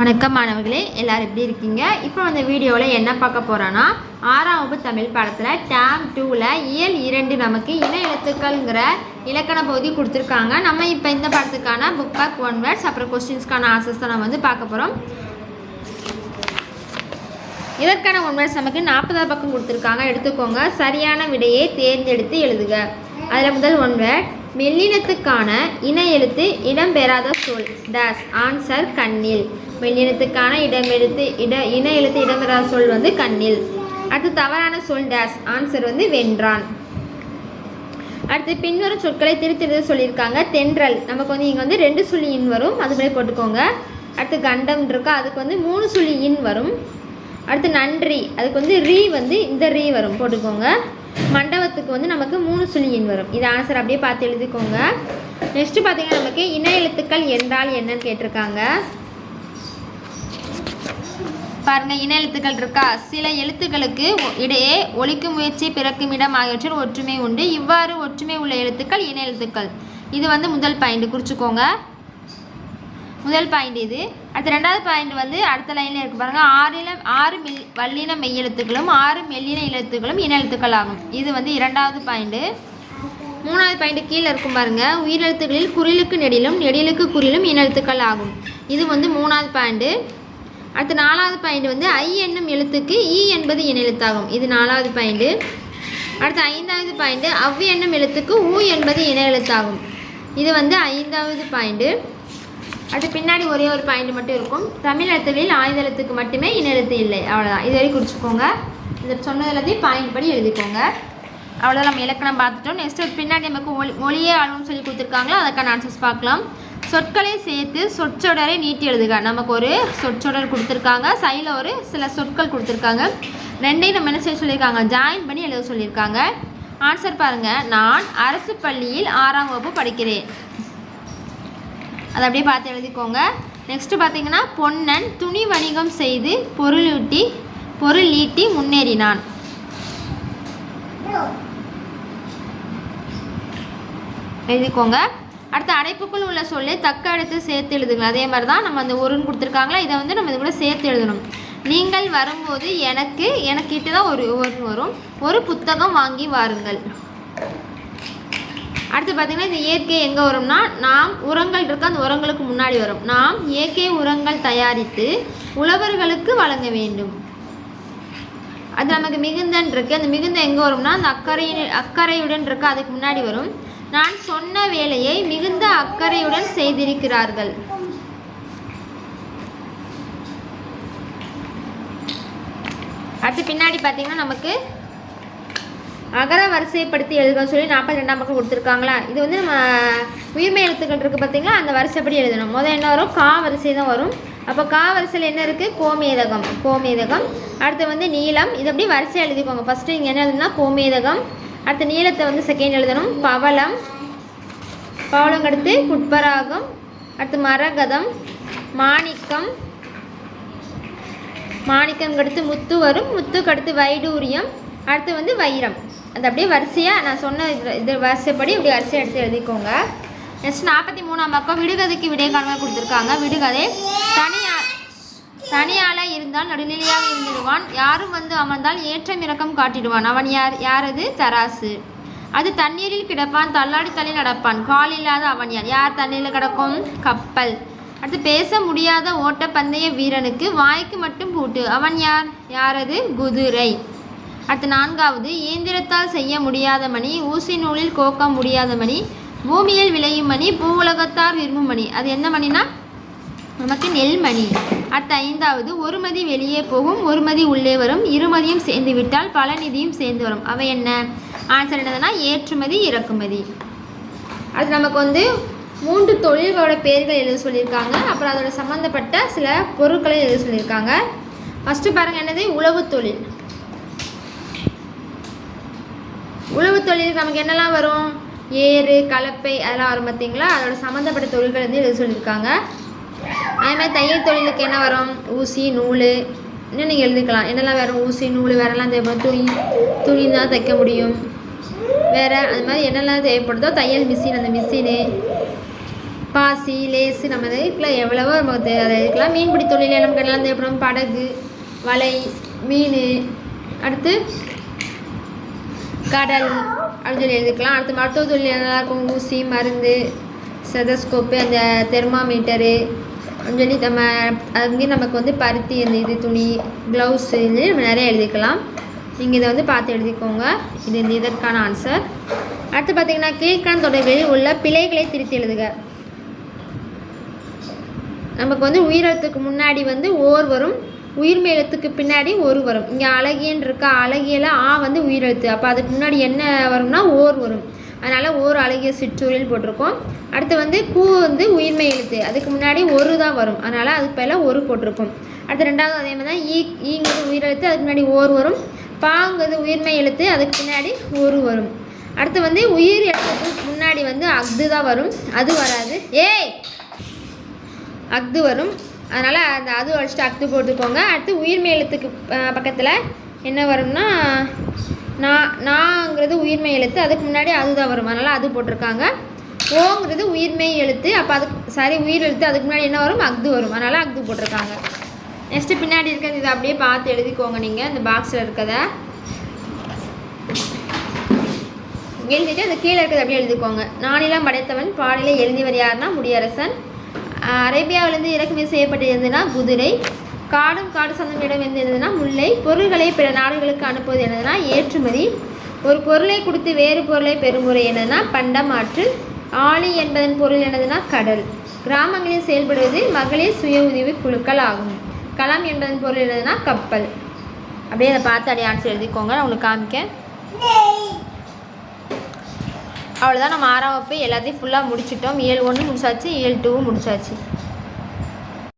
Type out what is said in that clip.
வணக்கம் மாணவர்களே எல்லாரும் எப்படி இருக்கீங்க? இப்போ அந்த வீடியோவில் என்ன பார்க்க போகிறோன்னா ஆறாம் வகுப்பு தமிழ் பாடத்தில் டேம் டூவில் இயல் இரண்டு நமக்கு இன எழுத்துக்கள்ங்கிற இலக்கண பகுதி கொடுத்துருக்காங்க. நம்ம இப்போ இந்த பாடத்துக்கான புக் பேக் ஒன் வேர்ட்ஸ் அப்புறம் கொஸ்டின்ஸ்க்கான ஆன்சர்ஸ் தான் நம்ம வந்து பார்க்க போகிறோம் இதற்கான ஒன் வேர்ட்ஸ் நமக்கு நாற்பதாவது பக்கம் கொடுத்துருக்காங்க. எடுத்துக்கோங்க. சரியான விடையை தேர்ந்தெடுத்து எழுதுக. அதில் முதல் ஒன் வேர்ட் மெல்லினத்துக்கான இன எழுத்து இடம்பெறாத சொல். டேஸ் ஆன்சர் கண்ணில். மெல்லினத்துக்கான இடமெழுத்து இட இன எழுத்து இடம்பெறாத சொல் வந்து கண்ணில். அடுத்து தவறான சொல் டேஸ் ஆன்சர் வந்து வென்றான். அடுத்து பின்வரும் சொற்களை திருத்திருத்த சொல்லியிருக்காங்க. தென்றல். நமக்கு வந்து இங்கே வந்து ரெண்டு சொல்லி இன் வரும். அது மாதிரி போட்டுக்கோங்க. அடுத்து கண்டம் இருக்கா? அதுக்கு வந்து மூணு சொல்லி இன் வரும். அடுத்து நன்றி. அதுக்கு வந்து ரீ வந்து இந்த ரீ வரும். போட்டுக்கோங்க. மண்டபத்துக்கு வந்து நமக்கு மூணு சுழி எண் வரும். இது ஆன்சர் அப்படியே பார்த்து எழுதிக்கோங்க. நெக்ஸ்ட்டு பார்த்தீங்கன்னா நமக்கு இன எழுத்துக்கள் என்றால் என்னன்னு கேட்டிருக்காங்க. பாருங்க இன எழுத்துக்கள் இருக்கா? சில எழுத்துக்களுக்கு இடையே ஒழிக்கும் முயற்சி பிறக்கும் இடம் ஆகியவற்றில் ஒற்றுமை உண்டு. இவ்வாறு ஒற்றுமை உள்ள எழுத்துக்கள் இன எழுத்துக்கள். இது வந்து முதல் பாயிண்ட் குறிச்சிக்கோங்க. முதல் பாயிண்ட் இது. அடுத்த ரெண்டாவது பாயிண்ட் வந்து அடுத்த லைனில் இருக்கு பாருங்கள் ஆறில ஆறு மெல் வல்லின மெய்யெழுத்துக்களும் ஆறு மெல்லின எழுத்துக்களும் இன எழுத்துக்கள் ஆகும் இது வந்து இரண்டாவது பாயிண்ட்டு மூணாவது பாயிண்ட் கீழே இருக்கும் பாருங்கள் உயிரெழுத்துக்களில் குறிலுக்கு நெடிலும் நெடிலுக்கு குறிலும் இனெழுத்துக்கள் ஆகும். இது வந்து மூணாவது பாயிண்ட்டு அடுத்து நாலாவது பாயிண்ட் வந்து ஐ என்னும் எழுத்துக்கு இ என்பது இன எழுத்தாகும். இது நாலாவது பாயிண்ட்டு அடுத்து ஐந்தாவது பாயிண்ட்டு அவ் என்னும் எழுத்துக்கு ஊ என்பது இன எழுத்தாகும். இது வந்து ஐந்தாவது பாயிண்ட்டு அடுத்து பின்னாடி ஒரே ஒரு பாயிண்ட் மட்டும் இருக்கும். தமிழ் எழுத்துகளில் ஆயுதத்துக்கு மட்டுமே இன எழுத்து இல்லை. அவ்வளோதான் இது வரைக்கும் குறிச்சுக்கோங்க இந்த சொன்னது எல்லாத்தையும் பாயிண்ட் படி எழுதிக்கோங்க. அவ்வளோதான் நம்ம இலக்கணம் பார்த்துட்டோம். நெக்ஸ்ட் பின்னாடி நமக்கு மொழி மொழியே ஆளும் சொல்லி கொடுத்துருக்காங்களோ? அதற்கான ஆன்சர்ஸ் பார்க்கலாம். சொற்களை சேர்த்து சொற்றொடரை நீட்டி எழுதுக. நமக்கு ஒரு சொற்றொடர் கொடுத்துருக்காங்க. சைடில் ஒரு சில சொற்கள் கொடுத்துருக்காங்க. ரெண்டையும் நம்ம என்ன செய்ய சொல்லியிருக்காங்க? ஜாயின் பண்ணி எழுத சொல்லியிருக்காங்க. ஆன்சர் பாருங்கள் நான் அரசு பள்ளியில் ஆறாம் வகுப்பு படிக்கிறேன். அதை அப்படியே பார்த்து எழுதிக்கோங்க. நெக்ஸ்ட்டு பார்த்தீங்கன்னா பொன்னன் துணி வணிகம் செய்து பொருளீட்டி பொருள் ஈட்டி முன்னேறினான். எழுதிக்கோங்க. அடுத்து அடைப்புக்குள் உள்ள சொல்லி தக்க அடுத்து சேர்த்து எழுதுங்க அதே மாதிரி தான் நம்ம அந்த ஒருன்னு கொடுத்துருக்காங்களா? இதை வந்து நம்ம இது கூட சேர்த்து எழுதணும். நீங்கள் வரும்போது எனக்கு எனக்கிட்ட தான் ஒரு ஒரு வரும். ஒரு புத்தகம் வாங்கி வாருங்கள். அடுத்து பார்த்தீங்கன்னா இந்த இயற்கை எங்கே வரும்னா நாம் உரங்கள் இருக்க அந்த உரங்களுக்கு முன்னாடி வரும். நாம் இயற்கை உரங்கள் தயாரித்து உழவர்களுக்கு வழங்க வேண்டும். அது நமக்கு மிகுந்தன் இருக்கு. அந்த மிகுந்த எங்கே வரும்னா அந்த அக்கறையின் அக்கறையுடன் இருக்க அதுக்கு முன்னாடி வரும். நான் சொன்ன வேலையை மிகுந்த அக்கறையுடன் செய்திருக்கிறார்கள். அடுத்து பின்னாடி பார்த்தீங்கன்னா நமக்கு அகர வரிசைப்படுத்தி எழுதணும் சொல்லி நாற்பத்தி ரெண்டாம் பக்கம் கொடுத்துருக்காங்களா? இது வந்து நம்ம உயிர்மை எழுத்துக்கள் இருக்குது பார்த்தீங்களா அந்த வரிசைப்படி எழுதணும். முதல் என்ன வரும்? கா வரிசை தான் வரும். அப்போ கா வரிசையில் என்ன இருக்குது கோமேதகம். கோமேதகம். அடுத்து வந்து நீளம். இது அப்படியே வரிசை எழுதிக்கோங்க. ஃபஸ்ட்டு இங்கே என்ன எழுதுனா கோமேதகம். அடுத்து நீளத்தை வந்து செகண்ட் எழுதணும். பவளம். பவளம் அடுத்து குட்பராகம். அடுத்து மரகதம். மாணிக்கம். மாணிக்கம் அடுத்து முத்து வரும். முத்துக்கு அடுத்து வைடூரியம். அடுத்து வந்து வைரம். அது அப்படியே வரிசையாக நான் சொன்ன இது வரிசைப்படி இப்படி வரிசையாக எடுத்து எழுதிக்கோங்க. நெக்ஸ்ட் நாற்பத்தி மூணாம் பக்கம் விடுகதைக்கு விடை கொடுத்துருக்காங்க. விடுகதை தனியா தனியால இருந்தால் நடுநிலையாக இருந்துடுவான். யாரும் வந்து அமர்ந்தால் ஏற்றம் இறக்கம் காட்டிடுவான். அவன் யார் யாரது? தராசு. அது தண்ணீரில் கிடப்பான் தள்ளாடி தள்ளி நடப்பான். கால் இல்லாத அவன் யார்? யார் தண்ணீரில் கிடக்கும்? கப்பல். அடுத்து பேச முடியாத ஓட்டப்பந்தய வீரனுக்கு வாய்க்கு மட்டும் பூட்டு. அவன் யார்? யாரது? குதிரை. அடுத்து நான்காவது இயந்திரத்தால் செய்ய முடியாத மணி ஊசி நூலில் கோக்க முடியாத மணி பூமியில் விளையும் மணி பூ உலகத்தார் விரும்பும் மணி. அது என்ன மணினா? நமக்கு நெல்மணி அடுத்த ஐந்தாவது ஒரு மதி வெளியே போகும் ஒரு மதி உள்ளே வரும் இருமதியும் சேர்ந்து விட்டால் பல நிதியும் சேர்ந்து வரும். அவை என்ன? ஆன்சர் என்னதுன்னா ஏற்றுமதி இறக்குமதி. அது நமக்கு வந்து மூன்று தொழில்களோட பெயர்கள் எழுத சொல்லியிருக்காங்க. அப்புறம் அதோட சம்மந்தப்பட்ட சில பொருட்களை எழுத சொல்லியிருக்காங்க. ஃபஸ்ட்டு பாருங்கள் என்னது? உழவு தொழில். உழவு தொழிலுக்கு நமக்கு என்னெல்லாம் வரும்? ஏறு கலப்பை அதெல்லாம் வரும் பார்த்தீங்களா? அதோட சம்மந்தப்பட்ட தொழில்கள் வந்து எழுத சொல்லியிருக்காங்க. அதே மாதிரி தையல் தொழிலுக்கு என்ன வரும்? ஊசி நூல் இன்னும் நீங்கள் எழுதிக்கலாம். என்னெல்லாம் வரும்? ஊசி நூல் வேறெல்லாம் தேவைப்படும். துணி துணி தான் தைக்க முடியும். வேறு அது மாதிரி என்னெல்லாம் தேவைப்படுதோ தையல் மிஷின் அந்த மிஷினு பாசி லேஸு நம்ம இதுக்கெலாம் எவ்வளவோ நமக்கு தே- அதை இதுக்கெல்லாம் மீன்பிடி தொழில் நமக்கு எல்லாம் தேவைப்படும்? படகு வலை மீன் அடுத்து கடல் அப்படின்னு சொல்லி எழுதிக்கலாம் அடுத்து மருத்துவ தொழில் என்னெல்லாம் இருக்கும் ஊசி மருந்து செதஸ்கோப்பு அந்த தெர்மாமீட்டரு அப்படின்னு சொல்லி நம்ம அங்கே நமக்கு வந்து பருத்தி அந்த இது துணி க்ளவுஸு இது நம்ம நிறைய எழுதிக்கலாம் நீங்கள் இதை வந்து பார்த்து எழுதிக்கோங்க. இது இந்த இதற்கான ஆன்சர் அடுத்து பார்த்தீங்கன்னா கீழ்கான தொடர்களில் உள்ள பிழைகளை திருத்தி எழுதுக. நமக்கு வந்து உயிரத்துக்கு முன்னாடி வந்து ஓர் வரும் உயிர்மெய் எழுத்துக்கு பின்னாடி ஒரு வரும். இங்கே அழகியன் இருக்கா? அழகியல ஆ வந்து உயிரெழுத்து. அப்போ அதுக்கு முன்னாடி என்ன வரும்னா ஓர் வரும். அதனால் ஓர் அழகிய சிற்றூரில் போட்டிருக்கோம். அடுத்து வந்து கூ வந்து உயிர்மெய் எழுத்து. அதுக்கு முன்னாடி ஒரு தான் வரும். அதனால் அதுக்கு பதிலாக ஒரு போட்டிருக்கோம். அடுத்து ரெண்டாவது அதே மாதிரி தான் ஈ ஈங்கிறது உயிரெழுத்து. அதுக்கு முன்னாடி ஓர் வரும். பாங்கிறது உயிர்மெய் எழுத்து. அதுக்கு பின்னாடி ஒரு வரும். அடுத்து வந்து உயிர் எழுத்துக்கு முன்னாடி வந்து அஃது தான் வரும். அது வராது. ஏய்! அக்து வரும். அதனால் அந்த அது அடிச்சுட்டு அடுத்து போட்டுக்கோங்க. அடுத்து உயிர்மெய் எழுத்துக்கு பக்கத்தில் என்ன வரும்னா நான் நாங்கிறது உயிர்மெய் எழுத்து அதுக்கு முன்னாடி அதுதான் வரும். அதனால் அது போட்டிருக்காங்க. ஓங்கிறது உயிர்மெய் எழுத்து அப்போ அதுக்கு சாரி உயிர் எழுத்து அதுக்கு முன்னாடி என்ன வரும்? அக்து வரும். அதனால் அக்து போட்டிருக்காங்க. நெக்ஸ்ட்டு பின்னாடி இருக்கிறது இதை அப்படியே பார்த்து எழுதிக்கோங்க நீங்கள் இந்த பாக்ஸில் இருக்கிறத. எழுதிட்டு அந்த கீழே இருக்கிறது அப்படியே எழுதிக்கோங்க. நானிலாம் படைத்தவன் பாடலை எழுதியவர் யாருன்னா முடியரசன். அரேபியாவிலிருந்து இறக்குமதி செய்யப்பட்டிருந்ததுன்னா குதிரை காடும் காடு சந்தம் இடம் இருந்ததுன்னா முல்லை பொருள்களை பிற நாடுகளுக்கு அனுப்புவது என்னதுன்னா ஏற்றுமதி. ஒரு பொருளை கொடுத்து வேறு பொருளை பெறுமுறை என்னதுன்னா பண்டமாற்று. ஆளி என்பதன் பொருள் என்னதுன்னா கடல். கிராமங்களில் செயல்படுவது மகளிர் சுய உதவி குழுக்கள் ஆகும். களம் என்பதன் பொருள் என்னதுன்னா கப்பல். அப்படியே அதை பார்த்து அப்படியே ஆன்சர் எழுதிக்கோங்க. நான் உங்களுக்கு காமிக்க அவ்வளோதான் நம்ம ஆறாம் வகுப்பு எல்லாத்தையும் ஃபுல்லாக முடிச்சிட்டோம். ஏழு ஒன்று முடிச்சாச்சு ஏழு டூவும் முடிச்சாச்சு.